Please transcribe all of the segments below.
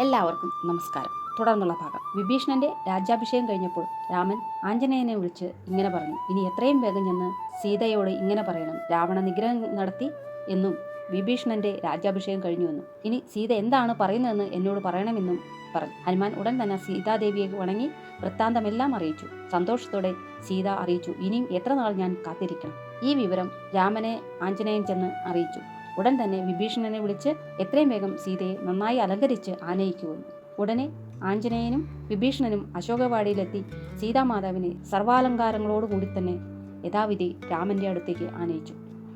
എല്ലാവർക്കും നമസ്കാരം. തുടർന്നുള്ള ഭാഗം. വിഭീഷണന്റെ രാജ്യാഭിഷേകം കഴിഞ്ഞപ്പോൾ രാമൻ ആഞ്ജനേയനെ വിളിച്ച് ഇങ്ങനെ പറഞ്ഞു. ഇനി എത്രയും വേഗം ചെന്ന് സീതയോട് ഇങ്ങനെ പറയണം. രാവണ നിഗ്രഹം നടത്തി എന്നും വിഭീഷണന്റെ രാജ്യാഭിഷേകം കഴിഞ്ഞുവെന്നും ഇനി സീത എന്താണ് പറയുന്നതെന്ന് എന്നോട് പറയണമെന്നും പറഞ്ഞു. ഹനുമാൻ ഉടൻ തന്നെ സീതാദേവിയെ വണങ്ങി വൃത്താന്തമെല്ലാം അറിയിച്ചു. സന്തോഷത്തോടെ സീത അറിയിച്ചു. ഇനിയും എത്ര നാൾ ഞാൻ കാത്തിരിക്കണം? ഈ വിവരം രാമനെ ആഞ്ജനേയൻ ചെന്ന് അറിയിച്ചു. ഉടൻ തന്നെ വിഭീഷണനെ വിളിച്ച് എത്രയും വേഗം സീതയെ നന്നായി അലങ്കരിച്ച് ആനയിക്കുവന്നു ഉടനെ ആഞ്ജനേയനും വിഭീഷണനും അശോകവാടിയിലെത്തി സീതാമാതാവിനെ സർവാലങ്കാരങ്ങളോടുകൂടി തന്നെ യഥാവിധി രാമന്റെ അടുത്തേക്ക് ആനയിച്ചു.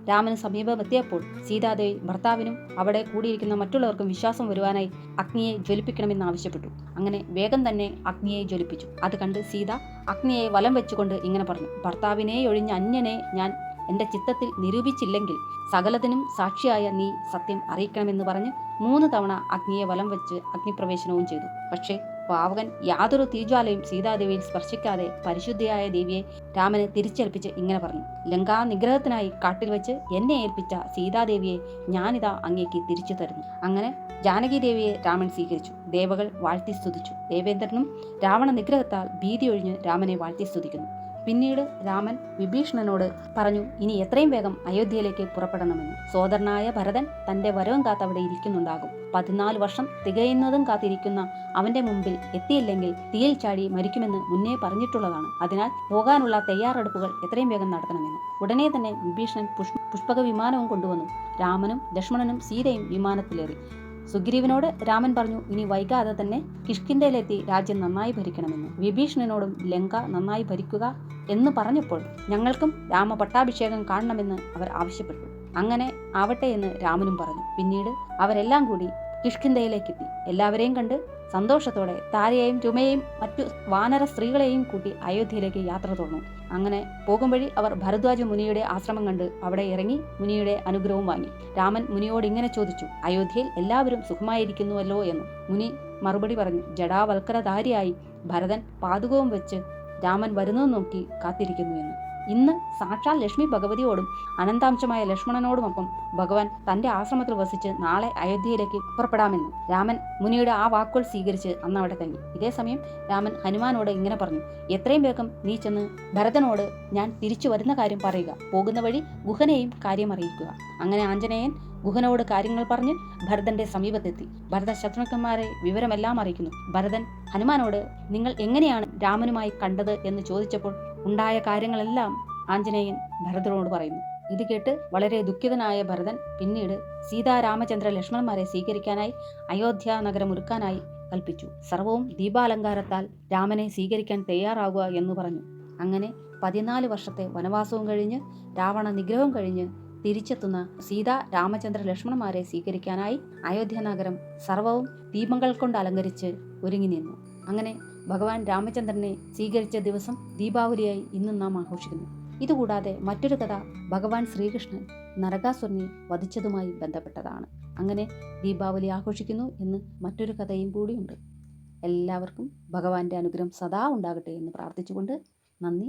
രാമന് സമീപമെത്തിയപ്പോൾ സീതാദേവി ഭർത്താവിനും അവിടെ കൂടിയിരിക്കുന്ന മറ്റുള്ളവർക്കും വിശ്വാസം വരുവാനായി അഗ്നിയെ ജ്വലിപ്പിക്കണമെന്ന് ആവശ്യപ്പെട്ടു. അങ്ങനെ വേഗം തന്നെ അഗ്നിയെ ജ്വലിപ്പിച്ചു. അത് കണ്ട് സീത അഗ്നിയെ വലം വെച്ചുകൊണ്ട് ഇങ്ങനെ പറഞ്ഞു. ഭർത്താവിനെ ഒഴിഞ്ഞ അന്യനെ ഞാൻ എന്റെ ചിത്തത്തിൽ നിരൂപിച്ചില്ലെങ്കിൽ സകലത്തിനും സാക്ഷിയായ നീ സത്യം അറിയിക്കണമെന്ന് പറഞ്ഞ് മൂന്ന് തവണ അഗ്നിയെ വലം വെച്ച് അഗ്നിപ്രവേശനവും ചെയ്തു. പക്ഷേ പാവകൻ യാതൊരു തീജ്വാലയും സീതാദേവിയിൽ സ്പർശിക്കാതെ പരിശുദ്ധിയായ ദേവിയെ രാമനെ തിരിച്ചേൽപ്പിച്ച് ഇങ്ങനെ പറഞ്ഞു. ലങ്കാ നിഗ്രഹത്തിനായി കാട്ടിൽ വെച്ച് എന്നെ ഏൽപ്പിച്ച സീതാദേവിയെ ഞാനിതാ അങ്ങേക്ക് തിരിച്ചു തരുന്നു. അങ്ങനെ ജാനകി ദേവിയെ രാമൻ സ്വീകരിച്ചു. ദേവകൾ വാഴ്ത്തി സ്തുതിച്ചു. ദേവേന്ദ്രനും രാവണ നിഗ്രഹത്താൽ ഭീതി ഒഴിഞ്ഞ് രാമനെ വാഴ്ത്തി സ്തുതിക്കുന്നു. പിന്നീട് രാമൻ വിഭീഷണനോട് പറഞ്ഞു ഇനി എത്രയും വേഗം അയോധ്യയിലേക്ക് പുറപ്പെടണമെന്ന്. സോദരനായ ഭരതൻ തന്റെ വരവും കാത്ത് അവിടെ ഇരിക്കുന്നുണ്ടാകും. പതിനാല് വർഷം തികയുന്നതും കാത്തിരിക്കുന്ന അവന്റെ മുമ്പിൽ എത്തിയില്ലെങ്കിൽ തീയിൽ ചാടി മരിക്കുമെന്ന് മുന്നേ പറഞ്ഞിട്ടുള്ളതാണ്. അതിനാൽ പോകാനുള്ള തയ്യാറെടുപ്പുകൾ എത്രയും വേഗം നടത്തണമെന്ന്. ഉടനെ തന്നെ വിഭീഷണൻ പുഷ്പ പുഷ്പക വിമാനവും കൊണ്ടുവന്നു. രാമനും ലക്ഷ്മണനും സീതയും വിമാനത്തിലേറി. സുഗ്രീവനോട് രാമൻ പറഞ്ഞു ഇനി വൈകാതെ തന്നെ കിഷ്കിന്തയിലെത്തി രാജ്യം നന്നായി ഭരിക്കണമെന്ന്. വിഭീഷണനോടും ലങ്ക നന്നായി ഭരിക്കുക എന്ന് പറഞ്ഞപ്പോൾ ഞങ്ങൾക്കും രാമ പട്ടാഭിഷേകം കാണണമെന്ന് അവർ ആവശ്യപ്പെട്ടു. അങ്ങനെ ആവട്ടെ എന്ന് രാമനും പറഞ്ഞു. പിന്നീട് അവരെല്ലാം കൂടി കിഷ്കിന്തയിലേക്കെത്തി എല്ലാവരെയും കണ്ട് സന്തോഷത്തോടെ താരയെയും ചുമയെയും മറ്റു വാനര സ്ത്രീകളെയും കൂട്ടി അയോധ്യയിലേക്ക് യാത്ര തുടർന്നു. അങ്ങനെ പോകും അവർ ഭരദ്വാജ മുനിയുടെ ആശ്രമം കണ്ട് അവിടെ ഇറങ്ങി മുനിയുടെ അനുഗ്രഹവും വാങ്ങി. രാമൻ മുനിയോട് ഇങ്ങനെ ചോദിച്ചു അയോധ്യയിൽ എല്ലാവരും സുഖമായിരിക്കുന്നുവല്ലോ എന്ന്? മുനി മറുപടി പറഞ്ഞു ജടാവൽക്കരധാരിയായി ഭരതൻ പാതുകവും വെച്ച് രാമൻ വരുന്നത് നോക്കി കാത്തിരിക്കുന്നു എന്ന്. ഇന്ന് സാക്ഷാൽ ലക്ഷ്മി ഭഗവതിയോടും അനന്താംശമായ ലക്ഷ്മണനോടുമൊപ്പം ഭഗവാൻ തന്റെ ആശ്രമത്തിൽ വസിച്ച് നാളെ അയോധ്യയിലേക്ക് പുറപ്പെടാമെന്ന് രാമൻ മുനിയുടെ ആ വാക്കുകൾ സ്വീകരിച്ച് അന്ന് അവിടെ തങ്ങി ഇതേസമയം രാമൻ ഹനുമാനോട് ഇങ്ങനെ പറഞ്ഞു എത്രയും വേഗം നീ ചെന്ന് ഭരതനോട് ഞാൻ തിരിച്ചു വരുന്ന കാര്യം പറയുക. പോകുന്ന വഴി ഗുഹനെയും കാര്യം അറിയിക്കുക. അങ്ങനെ ആഞ്ജനേയൻ ഗുഹനോട് കാര്യങ്ങൾ പറഞ്ഞ് ഭരതന്റെ സമീപത്തെത്തി. ഭരത ശത്രുക്കന്മാരെ വിവരമെല്ലാം അറിയിക്കുന്നു. ഭരതൻ ഹനുമാനോട് നിങ്ങൾ എങ്ങനെയാണ് രാമനുമായി കണ്ടത്? എന്ന് ചോദിച്ചപ്പോൾ ഉണ്ടായ കാര്യങ്ങളെല്ലാം ആഞ്ജനേയൻ ഭരതനോട് പറയുന്നു. ഇത് കേട്ട് വളരെ ദുഃഖിതനായ ഭരതൻ പിന്നീട് സീതാരാമചന്ദ്ര ലക്ഷ്മണന്മാരെ സ്വീകരിക്കാനായി അയോധ്യ നഗരം ഒരുക്കാനായി കൽപ്പിച്ചു. സർവവും ദീപാലങ്കാരത്താൽ രാമനെ സ്വീകരിക്കാൻ തയ്യാറാകുക എന്ന് പറഞ്ഞു. അങ്ങനെ പതിനാല് വർഷത്തെ വനവാസവും കഴിഞ്ഞ് രാവണ നിഗ്രഹവും കഴിഞ്ഞ് തിരിച്ചെത്തുന്ന സീത രാമചന്ദ്ര ലക്ഷ്മണന്മാരെ സ്വീകരിക്കാനായി അയോധ്യ നഗരം സർവവും ദീപങ്ങൾ കൊണ്ട് അലങ്കരിച്ച് ഒരുങ്ങി നിന്നു. അങ്ങനെ ഭഗവാൻ രാമചന്ദ്രനെ സ്വീകരിച്ച ദിവസം ദീപാവലിയായി ഇന്നും നാം ആഘോഷിക്കുന്നു. ഇതുകൂടാതെ മറ്റൊരു കഥ ഭഗവാൻ ശ്രീകൃഷ്ണൻ നരകാസുരനെ വധിച്ചതുമായി ബന്ധപ്പെട്ടതാണ്. അങ്ങനെ ദീപാവലി ആഘോഷിക്കുന്നു എന്ന് മറ്റൊരു കഥയും കൂടിയുണ്ട്. എല്ലാവർക്കും ഭഗവാന്റെ അനുഗ്രഹം സദാ ഉണ്ടാകട്ടെ എന്ന് പ്രാർത്ഥിച്ചുകൊണ്ട് നന്ദി.